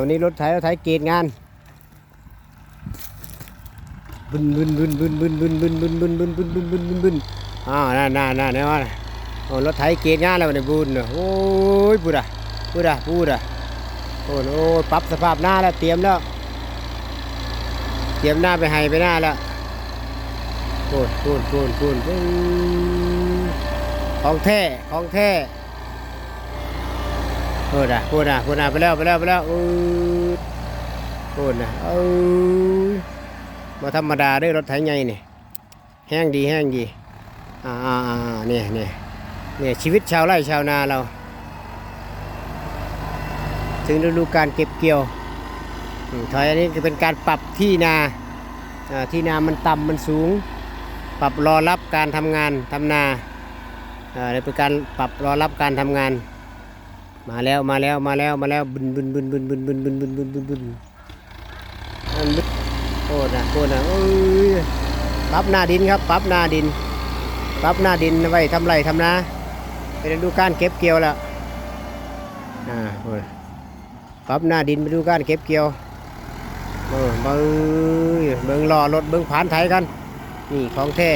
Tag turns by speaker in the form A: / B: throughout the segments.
A: วันนี้รถไถรถไถเกณฑ์งานบึนบึนบึนบึนบึนบึนบึนบึนบึนบึนบึนบึนบึนบึนบึนอ้าวน่าน่าน่าเนี่ยว่าโอ้รถไถเกณฑ์งานแล้วเนี่ยบุญน่ะโอ้ยพูดอะพูดอะพูดอะโอ้โหปรับสภาพหน้าแล้วเตรียมแล้ว เตรียมหน้าไปให้ไปหน้าแล้วพูดพูดพูดพูดของแท้ของแท้ พูดอะพูดอะพูดอะไปแล้วไปแล้วไปแล้วอือพูดอะเอ้ยมาธรรมดาด้วยรถไถใหญ่นี่แห้งดีแห้งดีอ่าอ่าเนี่ยเนี่ยเนี่ยชีวิตชาวไร่ชาวนาเรา ถึงฤดูการเก็บเกี่ยวถอยอันนี้จะเป็นการปรับที่นาที่นามันต่ำมันสูง ปรับรอรับการทำงานทำนาอ่าเป็นการปรับรอรับการทำงาน มาแล้วมาแล้วมาแล้วมาแล้วบึนบึนบึนบึนบึนบึนบึนบึนบึนบึนบึนอันบึนโคตรนะโคตรนะเอ้ยปรับหน้าดินครับปรับหน้าดินปรับหน้าดินไว้ทำไรทำนาเป็นฤดูการเก็บเกี่ยวแล้วอ่าโอ้ยปรับหน้าดินไปดูการเก็บเกี่ยวเออเบิ้งเบิ้งรอรถเบิ้งผ่านไทยกันนี่ของแท้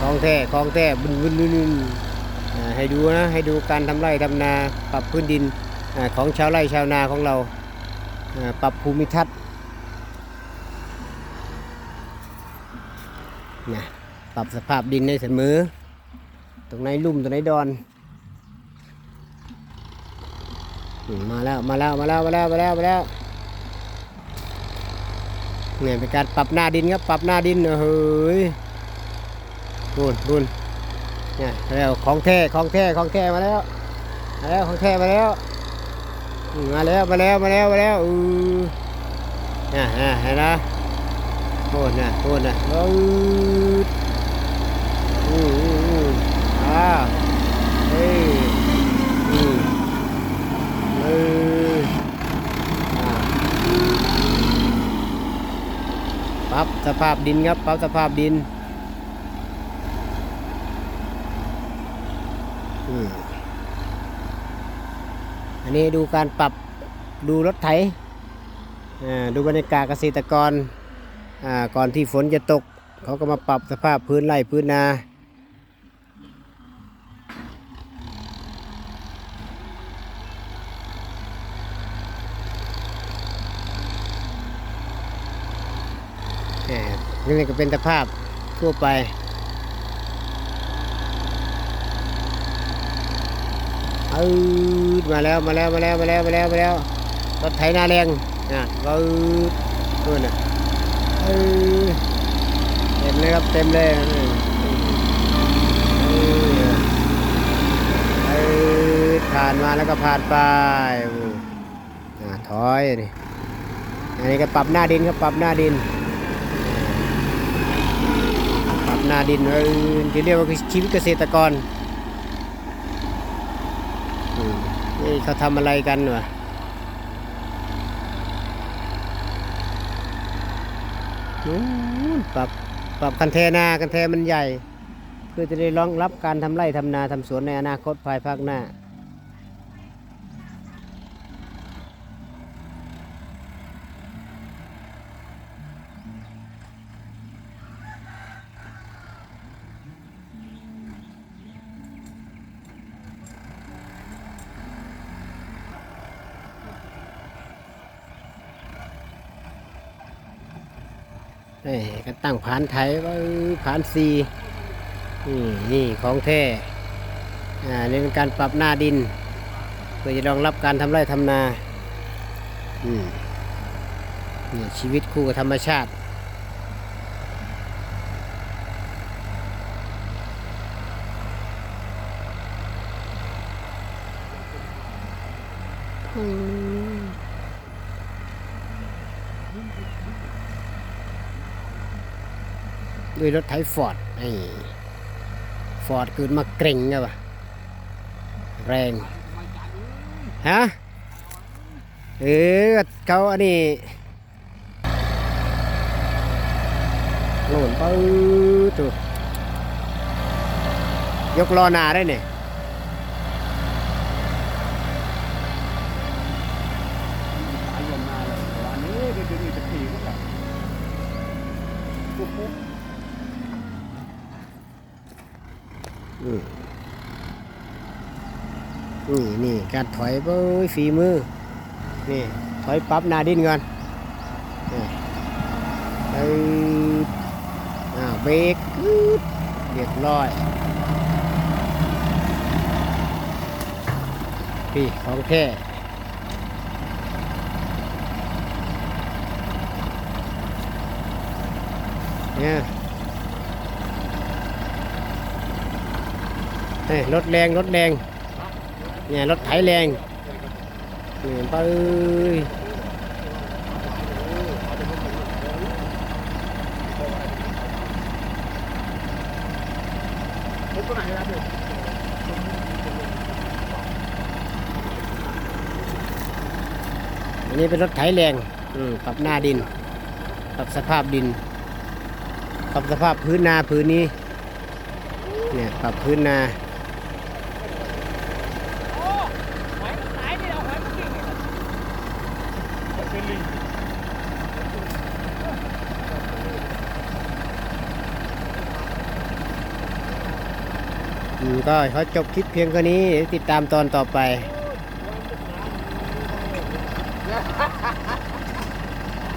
A: ของแท้ของแท้บึนบึนบึนบึน ให้ดูนะให้ดูการทำไร่ทำนาปรับพื้นดินอของชาวไร่ชาวนาของเราปรับภูมิทัศน์นะปรับสภาพดินในเสมอ ตรงไหนลุ่มตรงไหนดอนมาแล้วมาแล้วมาแล้วมาแล้วมาแล้วมาแล้วเนี่ยเป็นการปรับหน้าดินครับปรับหน้าดินเฮ้ยบุญบุญ เนี่ยแล้วของแท้ของแท้ของแท้มาแล้วมาแล้วของแท้มาแล้วมาแล้วมาแล้วมาแล้วมาแล้วอือเนี่ยเนี่ยเห็นนะโอ้น่ะโอ้น่ะอืออืออืออ่าเฮ้ยอือเอออ่าปรับสภาพดินครับปรับสภาพดิน อันนี้ดูการปรับดูรถไถดูบรรยากาศเกษตรกรก่อนที่ฝนจะตก เขาก็มาปรับสภาพพื้นไร่พื้นนาแหมนี่ก็เป็นสภาพทั่วไป เออมาแล้วมาแล้วมาแล้วมาแล้วมาแล้วมาแล้วรถไถนาแรงนะเออนู่นน่ะเออเต็มเลยครับเต็มเลยเออผ่านมาแล้วก็ผ่านไปอ้อ่าถอยนี่อันนี้ก็ปรับหน้าดินครับปรับหน้าดิน ปรับหน้าดินเออที่เรียกว่าชีวิตเกษตรกรอืม นี่เขาทำอะไรกันวะนู้นปรับปรับคันเทนาคันเทมันใหญ่ เพื่อจะได้รองรับการทำไร่ทำนาทำสวนในอนาคตภายภาคหน้า นี่ก็ตั้งผานไทยว่าผานซีนี่นี่ของแท้อ่านี่เป็นการปรับหน้าดิน เพื่อจะรองรับการทำไร่ทำนาอืมนี่ชีวิตคู่กับธรรมชาติอืม ด้วยรถไถฟอร์ดไอ้ฟอร์ดเกิดมาเกร็งไงวะแรงฮะเออเขาอันนี้โหล่นปื๊ดตัว ยกล้อหน้าได้เนี่ย นี่นี่การถอยเบ้ยฝีมือ นี่ถอยปั๊บนาดินก่อนเอออ่าเบรกเรียบร้อยพี่ของแท้เนี่ย ฮ้ยรถแรงรถแรงเนี่ยรถไถแรงนี่ไปเอ้ย
B: ตันครับ
A: อันนี้เป็นรถไถแรงปรับหน้าดิน ปรับสภาพดิน ปรับสภาพพื้นนาพื้นนี้ เนี่ย ปรับพื้นนา
B: โอ้หอยมันตายนี่เอาหอยมันกินนี่เป็นลิง
A: อืม ก็ขอจบคลิปเพียงแค่นี้ติดตามตอนต่อไป